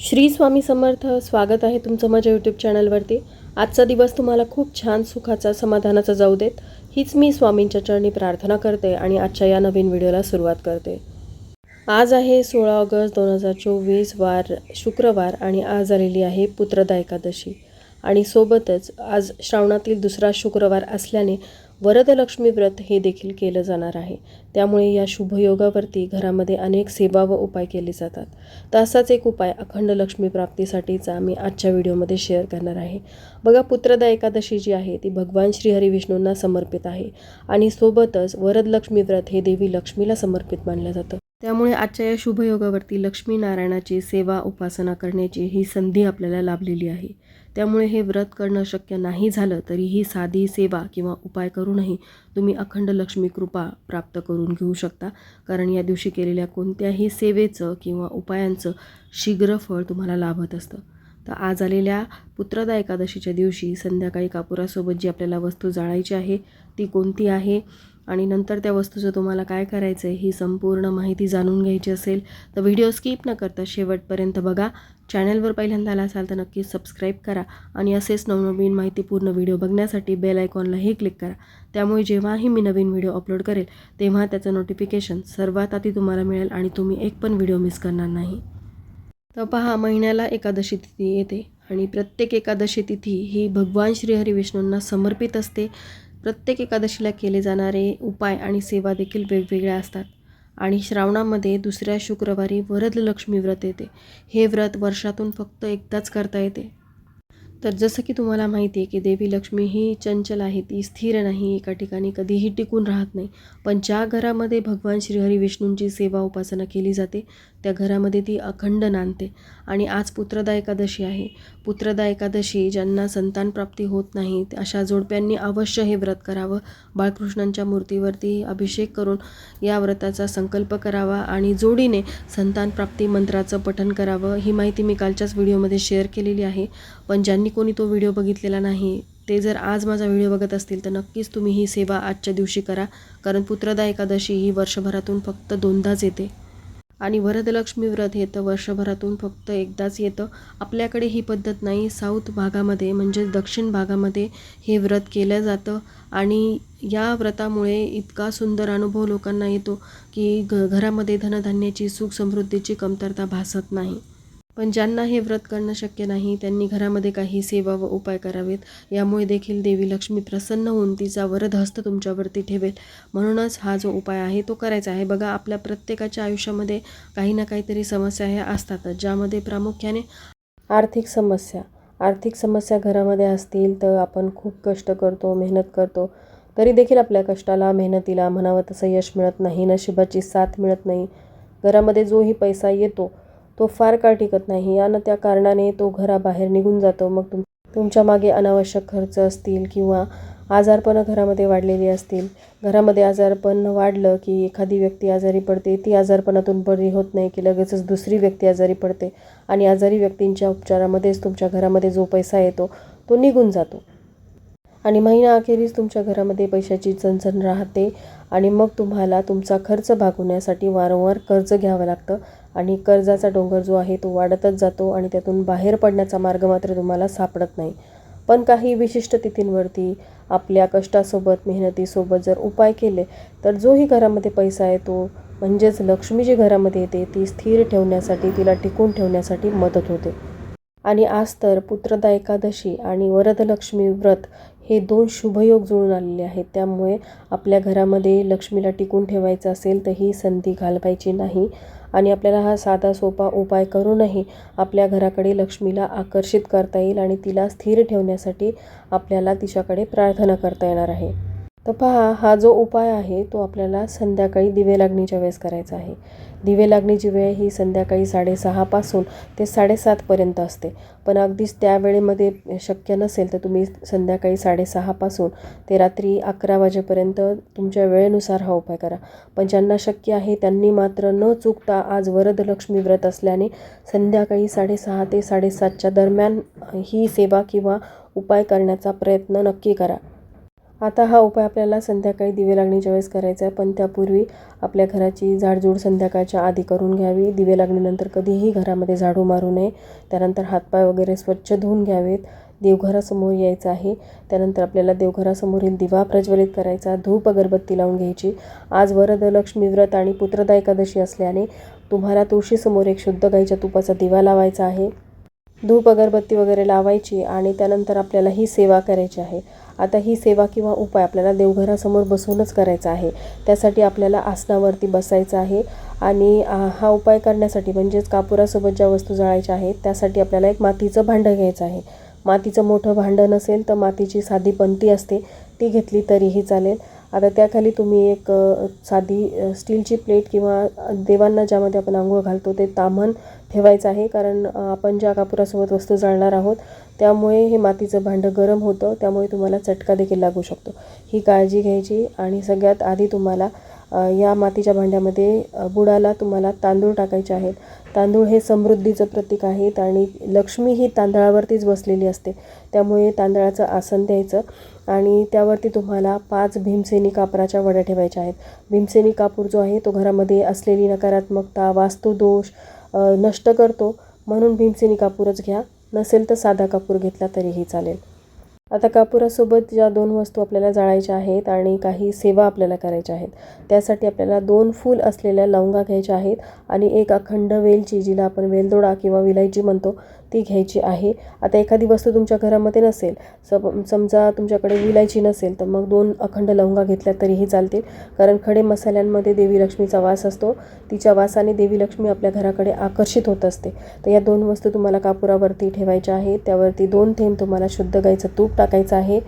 श्री स्वामी समर्थ स्वागत आहे तुमचं माझ्या यूट्यूब चॅनलवरती आजचा दिवस तुम्हाला खूप छान सुखाचा समाधानाचा जाऊ देत. हीच मी स्वामींच्या चरणी प्रार्थना करते आणि आजच्या या नवीन व्हिडिओला सुरुवात करते. आज आहे सोळा ऑगस्ट दोन हजार चोवीस वार शुक्रवार आणि आज आलेली आहे पुत्रदा एकादशी. आणि सोबतच आज श्रावणातील दुसरा शुक्रवार असल्याने वरदलक्ष्मी व्रत हे देखील केलं जाणार आहे. त्यामुळे या शुभयोगावरती घरामध्ये अनेक सेवा व उपाय केले जातात. तर असाच एक उपाय अखंड लक्ष्मी प्राप्तीसाठीचा मी आजच्या व्हिडिओमध्ये शेअर करणार आहे. बघा पुत्रदा एकादशी जी आहे ती भगवान श्रीहरी विष्णूंना समर्पित आहे आणि सोबतच वरदलक्ष्मी व्रत हे देवी लक्ष्मीला समर्पित मानलं जातं. त्यामुळे आजच्या या शुभयोगावरती लक्ष्मीनारायणाची सेवा उपासना करण्याची ही संधी आपल्याला लाभलेली आहे. त्यामुळे हे व्रत करणं शक्य नाही झालं तरी ही साधी सेवा किंवा उपाय करूनही तुम्ही अखंड लक्ष्मी कृपा प्राप्त करून घेऊ शकता. कारण या दिवशी केलेल्या कोणत्याही सेवेचं किंवा उपायांचं शीघ्र फळ तुम्हाला लाभत असतं. तर आज आलेल्या पुत्रदा एकादशीच्या दिवशी संध्याकाळी कापुरासोबत जी आपल्याला वस्तू जाळायची आहे ती कोणती आहे? आणि नंतर त्या वस्तूचं तुम्हाला काय करायचं आहे ही संपूर्ण माहिती जाणून घ्यायची असेल तर व्हिडिओ स्किप न करता शेवटपर्यंत बघा. चॅनलवर पहिल्यांदा आला असाल तर नक्की सबस्क्राईब करा आणि असेच नवनवीन माहितीपूर्ण व्हिडिओ बघण्यासाठी बेल आयकॉनलाही क्लिक करा. त्यामुळे जेव्हाही मी नवीन व्हिडिओ अपलोड करेल तेव्हा त्याचं नोटिफिकेशन सर्वात आधी तुम्हाला मिळेल आणि तुम्ही एक पण व्हिडिओ मिस करणार नाही. तर पहा महिन्याला एकादशी तिथी येते आणि प्रत्येक एकादशी तिथी ही भगवान श्रीहरी विष्णूंना समर्पित असते. प्रत्येक एकादशीला केले जाणारे उपाय आणि सेवा देखील वेगवेगळ्या असतात आणि श्रावणामध्ये दुसऱ्या शुक्रवारी वरदलक्ष्मी व्रत येते. हे व्रत वर्षातून फक्त एकदाच करता येते. तर जसं की तुम्हाला माहिती आहे की देवी लक्ष्मी ही चंचल आहे ती स्थिर नाही एका ठिकाणी कधीही टिकून राहत नाही. पण ज्या घरामध्ये भगवान श्रीहरी विष्णूंची सेवा उपासना केली जाते त्या घरामध्ये ती अखंड नांदते. आणि आज पुत्रदा एकादशी आहे. पुत्रदा एकादशी ज्यांना संतान प्राप्ती होत नाही अशा जोडप्यांनी अवश्य हे व्रत करावं. बाळकृष्णांच्या मूर्तीवरती अभिषेक करून या व्रताचा संकल्प करावा आणि जोडीने संतान प्राप्ती मंत्राचं पठन करावं ही माहिती मी कालच्याच व्हिडिओमध्ये शेअर केलेली आहे. पण ज्यांनी कोणी तो व्हिडिओ बघितलेला नाही. ते जर आज माझा व्हिडिओ बघत असतील तर नक्कीच तुम्ही ही सेवा आजच्या दिवशी करा. कारण पुत्रदा एकादशी ही वर्षभरातून फक्त दोनदाच येते. आणि वरदलक्ष्मी व्रत हे तर वर्षभरातून फक्त एकदाच येतं. आपल्याकडे ही पद्धत नाही. साऊथ भागामध्ये म्हणजे दक्षिण भागामध्ये हे व्रत केलं जातं. आणि या व्रतामुळे इतका सुंदर अनुभव लोकांना येतो की घ घरामध्ये धनधान्याची सुख समृद्धीची कमतरता भासत नाही. पण ज्यांना हे व्रत करणं शक्य नाही त्यांनी घरामध्ये काही सेवा व उपाय करावेत. यामुळे देखील देवी लक्ष्मी प्रसन्न होऊन तिचा वरदहस्त तुमच्यावरती ठेवेल. म्हणूनच हा जो उपाय आहे तो करायचा आहे. बघा आपल्या प्रत्येकाच्या आयुष्यामध्ये काही ना काहीतरी समस्या ह्या असतातच ज्यामध्ये प्रामुख्याने आर्थिक समस्या. आर्थिक समस्या घरामध्ये असतील तर आपण खूप कष्ट करतो मेहनत करतो. तरी देखील आपल्या कष्टाला मेहनतीला म्हणावं तसं यश मिळत नाही नशिबाची साथ मिळत नाही. घरामध्ये जोही पैसा येतो तो फार काळ टिकत नाही. आणि त्या कारणाने तो घराबाहेर निघून जातो. मग तुम तुमच्या मागे अनावश्यक खर्च असतील किंवा आजारपणं घरामध्ये वाढलेली असतील. घरामध्ये आजारपण वाढलं की एखादी व्यक्ती आजारी पडते ती आजारपणातून बरी होत नाही की लगेचच दुसरी व्यक्ती आजारी पडते. आणि आजारी व्यक्तींच्या उपचारामध्येच तुमच्या घरामध्ये जो पैसा येतो तो निघून जातो. आणि महिना अखेरीस तुमच्या घरामध्ये पैशाची चणचण राहते आणि मग तुम्हाला तुमचा खर्च भागवण्यासाठी वारंवार कर्ज घ्यावं लागतं आणि कर्जाचा डोंगर जो आहे तो वाढतच जातो आणि त्यातून बाहेर पडण्याचा मार्ग मात्र तुम्हाला सापडत नाही. पण काही विशिष्ट तिथींवरती आपल्या कष्टासोबत मेहनतीसोबत जर उपाय केले तर जोही घरामध्ये पैसा येतो म्हणजेच लक्ष्मी जी घरामध्ये येते ती स्थिर ठेवण्यासाठी तिला टिकून ठेवण्यासाठी मदत होते. आणि आज तर पुत्रदा एकादशी आणि वरदलक्ष्मी व्रत हे दोन शुभयोग जुळून आलेले आहेत. त्यामुळे आपल्या घरामध्ये लक्ष्मीला टिकून ठेवायचं असेल तर ही संधी घालवायची नाही. आणि आपल्याला हा साधा सोपा उपाय करूनही आपल्या घराकडे लक्ष्मीला आकर्षित करता येईल आणि तिला स्थिर ठेवण्यासाठी आपल्याला तिच्याकडे प्रार्थना करता येणार आहे. तर पहा हा जो उपाय आहे तो आपल्याला संध्याकाळी दिवे लागणीच्या वेळेस करायचा आहे. दिवे लागणीची वेळ ही संध्याकाळी साडेसहापासून ते साडेसातपर्यंत असते. पण अगदीच त्या वेळेमध्ये शक्य नसेल तर तुम्ही संध्याकाळी साडेसहापासून ते रात्री अकरा वाजेपर्यंत तुमच्या वेळेनुसार हा उपाय करा. पण ज्यांना शक्य आहे त्यांनी मात्र न चुकता आज वरदलक्ष्मी व्रत असल्याने संध्याकाळी साडेसहा ते साडेसातच्या दरम्यान ही सेवा किंवा उपाय करण्याचा प्रयत्न नक्की करा. आता हा उपाय आपल्याला संध्याकाळी दिवे लागण्याच्या वेळेस करायचा आहे पण त्यापूर्वी आपल्या घराची झाडझूड संध्याकाळच्या आधी करून घ्यावी. दिवे लागणीनंतर कधीही घरामध्ये झाडू मारू नये. त्यानंतर हातपाय वगैरे स्वच्छ धुवून घ्यावेत. देवघरासमोर यायचं आहे. त्यानंतर आपल्याला देवघरासमोरील दिवा प्रज्वलित करायचा धूप अगरबत्ती लावून घ्यायची. आज वरदलक्ष्मी व्रत आणि पुत्रदा एकादशी असल्याने तुम्हाला तुळशीसमोर एक शुद्ध गाईच्या तुपाचा दिवा लावायचा आहे. धूप अगरबत्ती वगैरे लावायची आणि त्यानंतर आपल्याला ही सेवा करायची आहे. आता ही सेवा किंवा उपाय आपल्याला देवघरासमोर बसूनच करायचा आहे. त्यासाठी आपल्याला आसनावरती बसायचं आहे आणि हा उपाय करण्यासाठी म्हणजेच कापुरासोबत ज्या वस्तू जाळायच्या आहेत त्यासाठी आपल्याला एक मातीचं भांडं घ्यायचं आहे. मातीचं मोठं भांडं नसेल तर मातीची साधी पंती असते. ती घेतली तरीही चालेल. आता त्याखाली तुम्ही एक साधी स्टीलची प्लेट किंवा देवांना ज्यामध्ये आपण आंघोळ घालतो ते ताम्हण ठेवायचं आहे. कारण आपण ज्या कापुरासोबत वस्तू जाळणार आहोत त्यामुळे हे मातीचं भांडं गरम होतं. त्यामुळे तुम्हाला चटका देखील लागू शकतो. ही काळजी घ्यायची. आणि सगळ्यात आधी तुम्हाला या मातीच्या भांड्यामध्ये बुडाला तुम्हाला तांदूळ टाकायचे आहेत. तांदूळ हे समृद्धीचं प्रतीक आहेत आणि लक्ष्मी ही तांदळावरतीच बसलेली असते. त्यामुळे तांदळाचं आसन द्यायचं आणि त्यावरती तुम्हाला पाच भीमसेनी कापराच्या वड्या ठेवायच्या आहेत. भीमसेनी कापूर जो आहे तो घरामध्ये असलेली नकारात्मकता वास्तुदोष नष्ट करतो. म्हणून भीमसेनी कापूरच घ्या. नसेल तर साधा कापूर घेतला तरीही चालेल. आता कापुरासोबत ज्या दोन वस्तू आपल्याला जाळायच्या आहेत आणि काही सेवा आपल्याला करायच्या आहेत त्यासाठी आपल्याला दोन फूल असलेल्या लवंगा घ्यायच्या आहेत आणि एक अखंड वेलची जिला आपण वेलदोडा किंवा विलायची म्हणतो ती घ्यायची आहे. आता एखादी वस्तू तुमच्या घरामध्ये नसेल सप समजा तुमच्याकडे विलायची नसेल तर मग दोन अखंड लवंगा घेतल्या तरीही चालतील. कारण खडे मसाल्यांमध्ये देवी लक्ष्मीचा वास असतो. तिच्या वासाने देवी लक्ष्मी आपल्या घराकडे आकर्षित होत असते. तर या दोन वस्तू तुम्हाला कापुरावरती ठेवायच्या आहेत. त्यावरती दोन थेंब तुम्हाला शुद्ध गाईचं तूप टाकायचं आहे.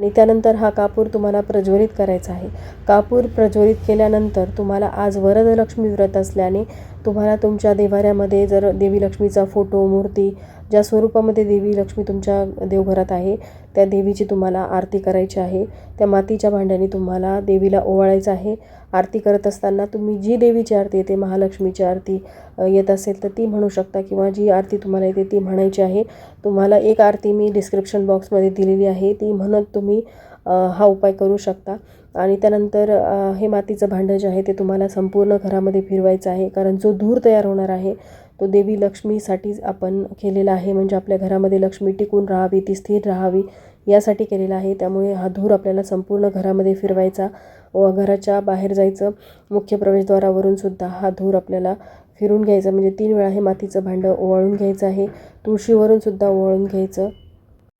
आणि त्यानंतर हा कापूर तुम्हाला प्रज्वलित करायचा आहे. कापूर प्रज्वलित केल्यानंतर तुम्हाला आज वरदलक्ष्मी व्रत असल्याने तुम्हाला तुमच्या देवाऱ्यामध्ये जर देवी लक्ष्मीचा फोटो मूर्ती ज्या स्वरूपामध्ये देवी लक्ष्मी तुमच्या देवघरात आहे त्या देवीची तुम्हाला आरती करायची आहे. त्या मातीच्या भांड्याने तुम्हाला देवीला ओवाळायचं आहे. आरती करत असताना तुम्ही जी देवीची आरती येते महालक्ष्मीची आरती येत असेल तर ती म्हणू शकता किंवा जी आरती तुम्हाला येते ती म्हणायची आहे. तुम्हाला एक आरती मी डिस्क्रिप्शन बॉक्समध्ये दिलेली आहे. ती म्हणत तुम्ही हा उपाय करू शकता. आणि त्यानंतर हे मातीचं भांडं जे आहे ते तुम्हाला संपूर्ण घरामध्ये फिरवायचं आहे. कारण जो धूर तयार होणार आहे तो देवी लक्ष्मीसाठीच आपण केलेला आहे. म्हणजे आपल्या घरामध्ये लक्ष्मी टिकून राहावी ती स्थिर राहावी यासाठी केलेला आहे. त्यामुळे हा धूर आपल्याला संपूर्ण घरामध्ये फिरवायचा व घराच्या बाहेर जायचं. मुख्य प्रवेशद्वारावरून सुद्धा हा धूर आपल्याला फिरून घ्यायचा. म्हणजे तीन वेळा हे मातीचं भांडं ओवाळून घ्यायचं आहे. तुळशीवरून सुद्धा ओवाळून घ्यायचं.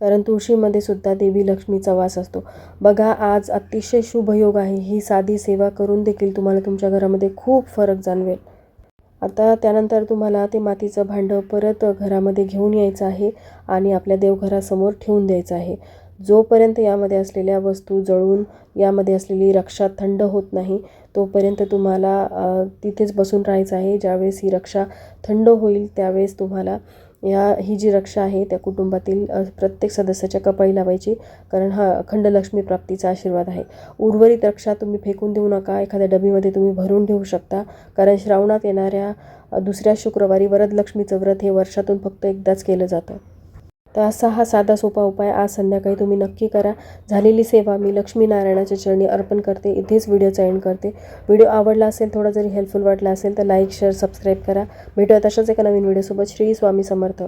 कारण तुळशीमध्ये सुद्धा देवी लक्ष्मीचा वास असतो. बघा आज अतिशय शुभ योग आहे. ही साधी सेवा करून देखील तुम्हाला तुमच्या घरामध्ये खूप फरक जाणवेल. आता त्यानंतर तुम्हाला ते मातीचं भांडं परत घरामध्ये घेऊन यायचं आहे आणि आपल्या देवघरासमोर ठेवून द्यायचं आहे. जोपर्यंत यामध्ये असलेल्या वस्तू जळून यामध्ये असलेली रक्षा थंड होत नाही तोपर्यंत तुम्हाला तिथेच बसून राहायचं आहे. ज्यावेळेस ही रक्षा थंड होईल त्यावेळेस तुम्हाला या ही जी रक्षा आहे त्या कुटुंबातील प्रत्येक सदस्याच्या कपाळी लावायची कारण हा अखंड लक्ष्मी प्राप्तीचा आशीर्वाद आहे. उर्वरित रक्षा तुम्ही फेकून देऊ नका एखाद्या डबीमध्ये तुम्ही भरून ठेवू शकता कारण श्रावणात येणाऱ्या दुसऱ्या शुक्रवारी वरदलक्ष्मीचं व्रत हे वर्षातून फक्त एकदाच केलं जातं. तर असा हा साधा सोपा उपाय आज संध्याकाळी तुम्ही नक्की करा. झालेली सेवा मी लक्ष्मीनारायणाच्या चरणी अर्पण करते. इथेच व्हिडिओचा एंड करते. व्हिडिओ आवडला असेल थोडा जरी हेल्पफुल वाटला असेल तर लाईक शेअर सबस्क्राईब करा. भेटूयात अशाच एका नवीन व्हिडिओसोबत. श्री स्वामी समर्थ.